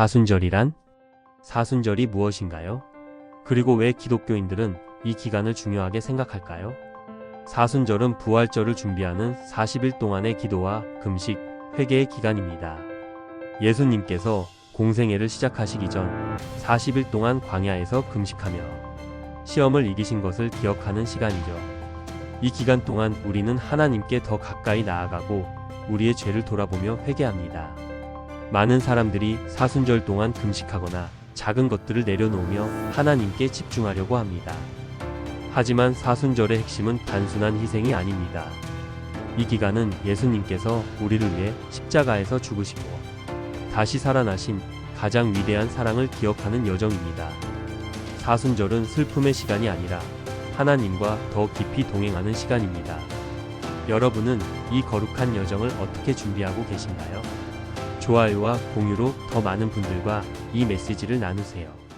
사순절이란? 사순절이 무엇인가요? 그리고 왜 기독교인들은 이 기간을 중요하게 생각할까요? 사순절은 부활절을 준비하는 40일 동안의 기도와 금식, 회개의 기간입니다. 예수님께서 공생애를 시작하시기 전 40일 동안 광야에서 금식하며 시험을 이기신 것을 기억하는 시간이죠. 이 기간 동안 우리는 하나님께 더 가까이 나아가고 우리의 죄를 돌아보며 회개합니다. 많은 사람들이 사순절 동안 금식하거나 작은 것들을 내려놓으며 하나님께 집중하려고 합니다. 하지만 사순절의 핵심은 단순한 희생이 아닙니다. 이 기간은 예수님께서 우리를 위해 십자가에서 죽으시고 다시 살아나신 가장 위대한 사랑을 기억하는 여정입니다. 사순절은 슬픔의 시간이 아니라 하나님과 더 깊이 동행하는 시간입니다. 여러분은 이 거룩한 여정을 어떻게 준비하고 계신가요? 좋아요와 공유로 더 많은 분들과 이 메시지를 나누세요.